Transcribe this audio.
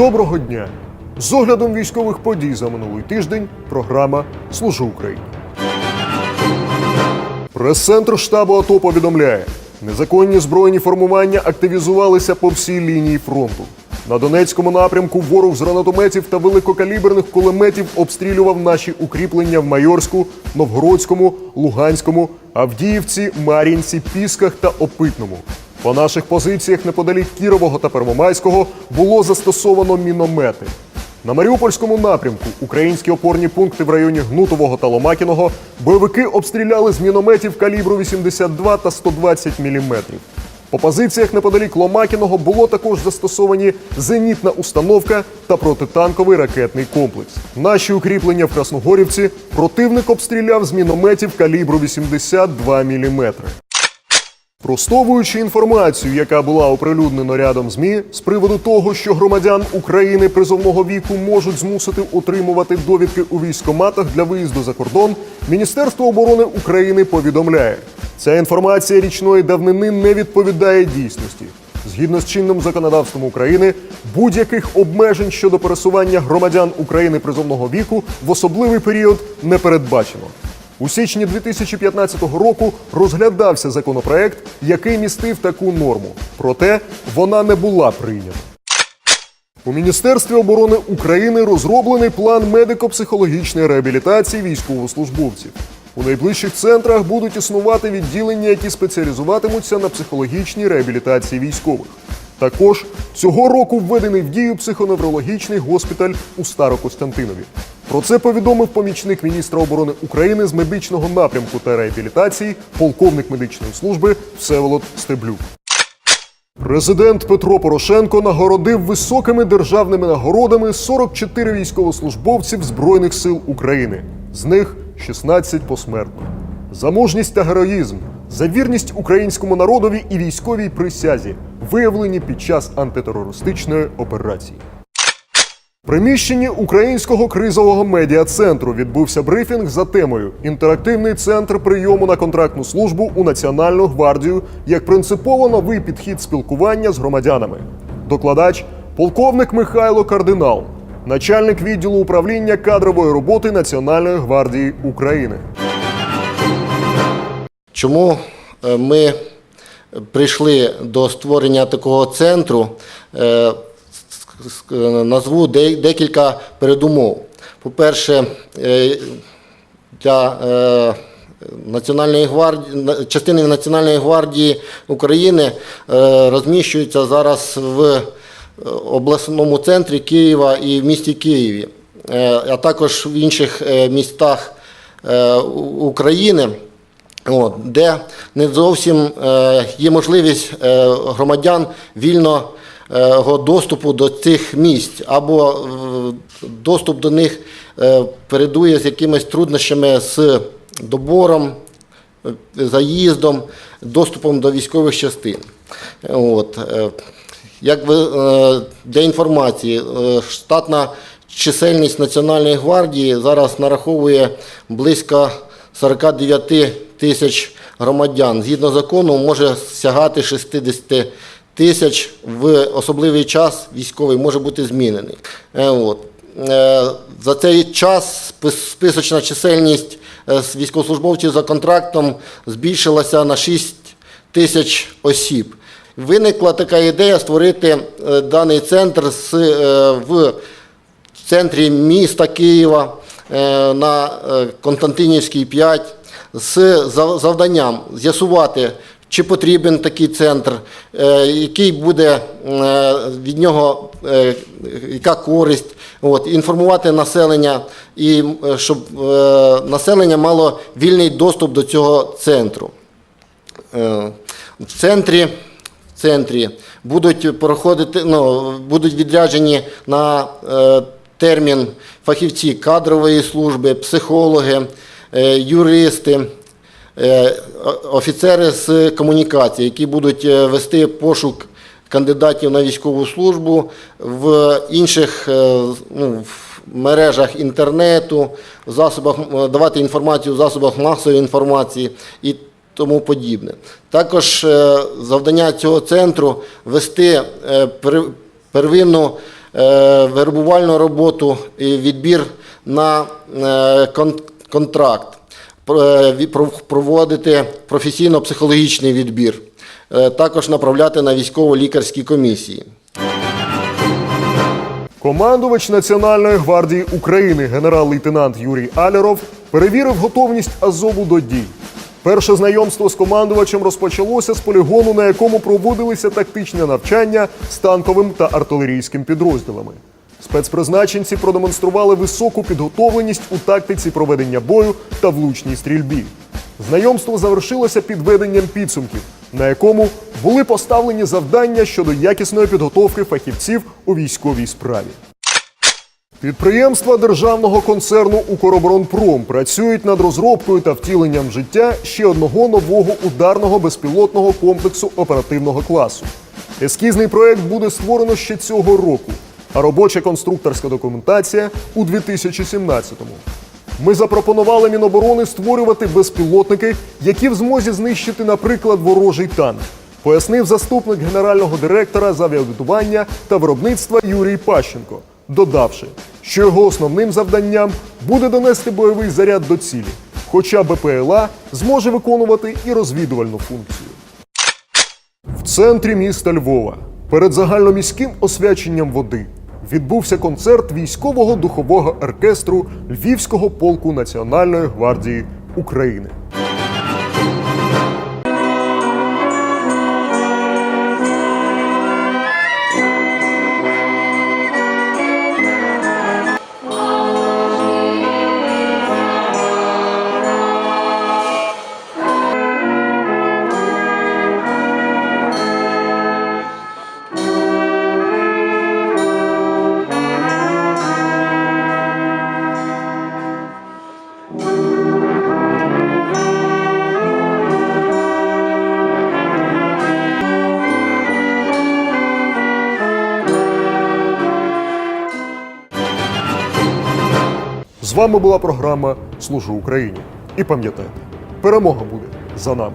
Доброго дня! З оглядом військових подій за минулий тиждень програма Служу Україні. Прес-центр штабу АТО повідомляє: незаконні збройні формування активізувалися по всій лінії фронту. На Донецькому напрямку ворог з гранатометів та великокаліберних кулеметів обстрілював наші укріплення в Майорську, Новгородському, Луганському, Авдіївці, Мар'їнці, Пісках та Опитному. По наших позиціях неподалік Кірового та Первомайського було застосовано міномети. На Маріупольському напрямку українські опорні пункти в районі Гнутового та Ломакіного бойовики обстріляли з мінометів калібру 82 та 120 мм. По позиціях неподалік Ломакіного було також застосовані зенітна установка та протитанковий ракетний комплекс. Наші укріплення в Красногорівці противник обстріляв з мінометів калібру 82 мм. Простовуючи інформацію, яка була оприлюднена рядом ЗМІ з приводу того, що громадян України призовного віку можуть змусити утримувати довідки у військоматах для виїзду за кордон, Міністерство оборони України повідомляє, ця інформація річної давнини не відповідає дійсності. Згідно з чинним законодавством України, будь-яких обмежень щодо пересування громадян України призовного віку в особливий період не передбачено. У січні 2015 року розглядався законопроект, який містив таку норму. Проте вона не була прийнята. У Міністерстві оборони України розроблений план медико-психологічної реабілітації військовослужбовців. У найближчих центрах будуть існувати відділення, які спеціалізуватимуться на психологічній реабілітації військових. Також цього року введений в дію психоневрологічний госпіталь у Старокостянтинові. Про це повідомив помічник міністра оборони України з медичного напрямку та реабілітації, полковник медичної служби Всеволод Стеблюк. Президент Петро Порошенко нагородив високими державними нагородами 44 військовослужбовців Збройних сил України. З них 16 посмертно. За мужність та героїзм, за вірність українському народові і військовій присязі, виявлені під час антитерористичної операції. Приміщенні українського кризового медіа-центру відбувся брифінг за темою Інтерактивний центр прийому на контрактну службу у Національну гвардію як принципово новий підхід спілкування з громадянами. Докладач полковник Михайло Кардинал, начальник відділу управління кадрової роботи Національної гвардії України. Чому е, ми прийшли до створення такого центру? Назву декілька передумов. По-перше, е, для е, Національної гвардії, частини Національної гвардії України е, розміщуються зараз в обласному центрі Києва і в місті Києві, а також в інших містах України. Де не зовсім є можливість громадян вільного доступу до цих місць, або е, доступ до них е, передує з якимись труднощами з добором, е, заїздом, доступом до військових частин. От, е, як ви, е, для інформації, е, штатна чисельність Національної гвардії зараз нараховує близько 49 тисяч громадян. Згідно закону, може сягати 60 тисяч в особливий час військовий може бути змінений. Е, От. Е, За цей час списочна чисельність е, військовослужбовців за контрактом збільшилася на 6 тисяч осіб. Виникла така ідея створити даний центр в центрі міста Києва на Константинівській 5 з завданням з'ясувати, чи потрібен такий центр, е, який буде е, від нього, е, яка користь, от, інформувати населення, і щоб населення мало вільний доступ до цього центру. В центрі, в центрі будуть проходити, ну, будуть відряджені на термін фахівці кадрової служби, психологи, юристи, офіцери з комунікації, які будуть е, вести пошук кандидатів на військову службу в інших е, ну, в мережах інтернету, в засобах, е, давати інформацію в засобах масової інформації і тому подібне. Також е, завдання цього центру вести е, первинну е, вербувальну роботу і відбір на е, контракт, проводити професійно-психологічний відбір, е, також направляти на військово-лікарські комісії. Командувач Національної гвардії України генерал-лейтенант Юрій Аляров перевірив готовність Азову до дій. Перше знайомство з командувачем розпочалося з полігону, на якому проводилися тактичне навчання з танковим та артилерійським підрозділами. Спецпризначенці продемонстрували високу підготовленість у тактиці проведення бою та влучній стрільбі. Знайомство завершилося підведенням підсумків, на якому були поставлені завдання щодо якісної підготовки фахівців у військовій справі. Підприємства державного концерну «Укроборонпром» працюють над розробкою та втіленням життя ще одного нового ударного безпілотного комплексу оперативного класу. Ескізний проект буде створено ще цього року, робоча конструкторська документація у 2017-му. Ми запропонували Міноборони створювати безпілотники, які в змозі знищити, наприклад, ворожий танк, пояснив заступник генерального директора з авіабудування та виробництва Юрій Пащенко, додавши, що його основним завданням буде донести бойовий заряд до цілі, хоча БПЛА зможе виконувати і розвідувальну функцію. В центрі міста Львова перед загальноміським освяченням води відбувся концерт військового духового оркестру Львівського полку Національної гвардії України. З вами була програма Служу Україні. І пам'ятайте, перемога буде за нами.